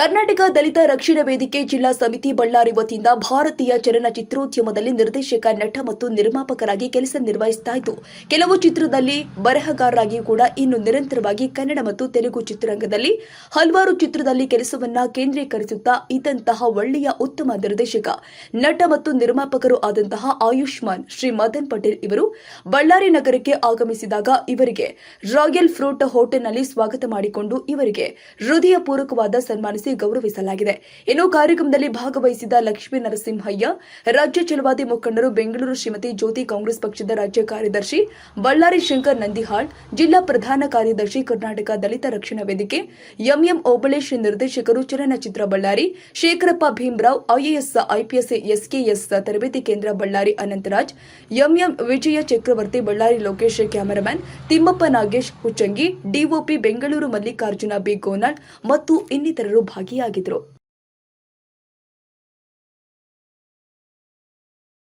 ಕರ್ನಾಟಕ ದಲಿತ ರಕ್ಷಣಾ ವೇದಿಕೆ ಜಿಲ್ಲಾ ಸಮಿತಿ ಬಳ್ಳಾರಿ ವತಿಯಿಂದ ಭಾರತೀಯ ಚಲನಚಿತ್ರೋದ್ಯಮದಲ್ಲಿ ನಿರ್ದೇಶಕ ನಟ ಮತ್ತು ನಿರ್ಮಾಪಕರಾಗಿ ಕೆಲಸ ನಿರ್ವಹಿಸ್ತಾ ಇತ್ತು ಕೆಲವು ಚಿತ್ರದಲ್ಲಿ ಬರಹಗಾರರಾಗಿ ಕೂಡ ಇನ್ನು ನಿರಂತರವಾಗಿ ಕನ್ನಡ ಮತ್ತು ತೆಲುಗು ಚಿತ್ರರಂಗದಲ್ಲಿ ಹಲವಾರು ಚಿತ್ರದಲ್ಲಿ ಕೆಲಸವನ್ನ ಕೇಂದ್ರೀಕರಿಸುತ್ತಾ ಇದ್ದಂತಹ ಒಳ್ಳೆಯ ಉತ್ತಮ ನಿರ್ದೇಶಕ, ನಟ ಮತ್ತು ನಿರ್ಮಾಪಕರು ಆದಂತಹ ಆಯುಷ್ಮಾನ್ ಶ್ರೀ ಮದನ್ ಪಟೇಲ್ ಇವರು ಬಳ್ಳಾರಿ ನಗರಕ್ಕೆ ಆಗಮಿಸಿದಾಗ ಇವರಿಗೆ ರಾಯಲ್ ಫ್ರೂಟ್ ಹೋಟೆಲ್ನಲ್ಲಿ ಸ್ವಾಗತ ಮಾಡಿಕೊಂಡು ಇವರಿಗೆ ಹೃದಯಪೂರ್ವಕವಾದ ಸನ್ಮಾನಿಸಿ ಗೌರವಿಸಲಾಗಿದೆ. ಇನ್ನು ಕಾರ್ಯಕ್ರಮದಲ್ಲಿ ಭಾಗವಹಿಸಿದ ಲಕ್ಷ್ಮೀ ನರಸಿಂಹಯ್ಯ, ರಾಜ್ಯ ಛಲವಾದಿ ಮುಖಂಡರು ಬೆಂಗಳೂರು ಶ್ರೀಮತಿ ಜ್ಯೋತಿ ಕಾಂಗ್ರೆಸ್ ಪಕ್ಷದ ರಾಜ್ಯ ಕಾರ್ಯದರ್ಶಿ ಬಳ್ಳಾರಿ ಶಂಕರ್ ನಂದಿಹಾಳ್, ಜಿಲ್ಲಾ ಪ್ರಧಾನ ಕಾರ್ಯದರ್ಶಿ ಕರ್ನಾಟಕ ದಲಿತ ರಕ್ಷಣಾ ವೇದಿಕೆ, ಎಂಎಂ ಓಬಳೇಶ್ ನಿರ್ದೇಶಕರು ಚಲನಚಿತ್ರ Ballari, Shekharappa Bhimrao, IAS IPS SKS ತರಬೇತಿ ಕೇಂದ್ರ Ballari Anantharaj, MM Vijaya Chakravarthi Ballari Lokesh cameraman, Thimmappa Nagesh Huchhangi, DOP Bengaluru Mallikarjuna B Gonal ಮತ್ತು ಇನ್ನಿತರರು ಭಾಗಿಯಾಗಿದ್ದರು